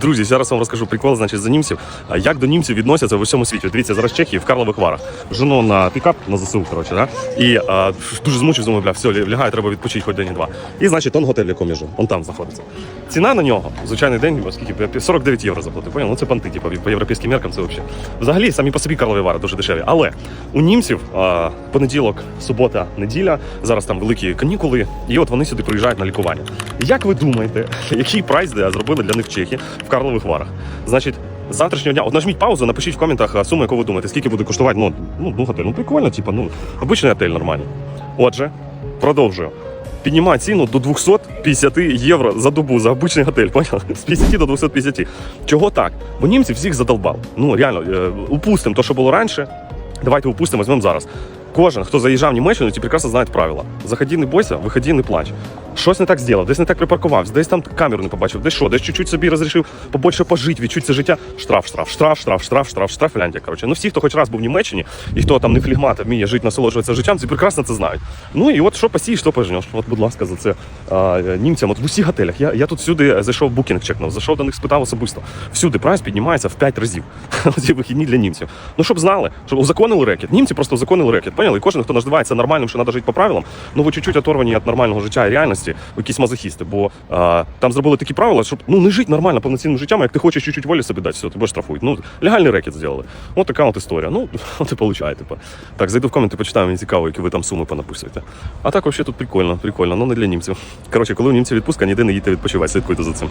Друзі, зараз вам розкажу прикол, значить, за німців. Як до німців відносяться в усьому світі? Дивіться, зараз Чехії в Карлових Варах. Жену на пікап на ЗСУ, коротше, да? І а, дуже змучив, думаю, бля, все, лягаю, треба відпочити хоч день-два. І значить, он готель, якому я живу, он там знаходиться. Ціна на нього, звичайний день, скільки 49 євро заплатив. Понял? Ну це панти, типу, по європейським меркам це взагалі. Взагалі, самі по собі Карлові Вари дуже дешеві. Але у німців а, понеділок, субота, неділя, зараз там великі канікули, і от вони сюди приїжджають на лікування. Як ви думаєте, який прайс зробили для них чехи в Карлових Варах? Значить, з завтрашнього дня, от нажміть паузу, напишіть в коментах суму, яку ви думаєте, скільки буде коштувати. Ну, ну, ну готель. Ну прикольно, типу, ну, обичний готель нормальний. Отже, продовжую. Піднімає ціну до 250 євро за добу за обичний готель. Поняли? З 50 до 250. Чого так? Бо німці всіх задолбав. Ну реально, е, упустимо те, що було раніше. Давайте упустимо, візьмемо зараз. Кожен, хто заїжджав в Німеччину, ті прекрасно знають правила. Заходи, не бойся, виходи, не плач. Щось не так зробив, десь не так припаркувався, десь там камеру не побачив, десь що, десь чуть-чуть собі розрішив побольше пожити, відчути це життя. Штраф, штраф, штраф, штраф, штраф, штраф, штраф, Фінляндія. Коротше, ну всі, хто хоч раз був в Німеччині, і хто там не флігмат, а вміє жити, насолоджуватися життям, ці прекрасно це знають. Ну і от що посієш, що пожнеш. От, будь ласка, за це а, німцям. От в усіх готелях. Я, я тут сюди зайшов букінг чекнув, зайшов до них, спитав особисто. Всюди прайс піднімається в 5 разів. Ці вихідні для німців. Ну щоб знали, щоб узаконили рекет. Німці просто узаконили рекет. Поняли? І кожен, хто називається нормальним, що треба жити по правилам, ну ви чуть-чуть оторвані від нормального життя і реальності, ви якісь мазохісти. Бо а, там зробили такі правила, щоб ну не жити нормально повноцінним життям, як ти хочеш чуть-чуть волі собі дати, все, тебе штрафують. Ну легальний рекет зробили. От така от історія. Ну, от і получає, Типу. Так, зайду в коменти, почитаю, мені цікаво, які ви там суми понаписуєте. А так, взагалі тут прикольно, прикольно, ну не для німців. Коротше, коли у німців відпустка, ніде не їдьте відпочивати, слідкуйте за цим.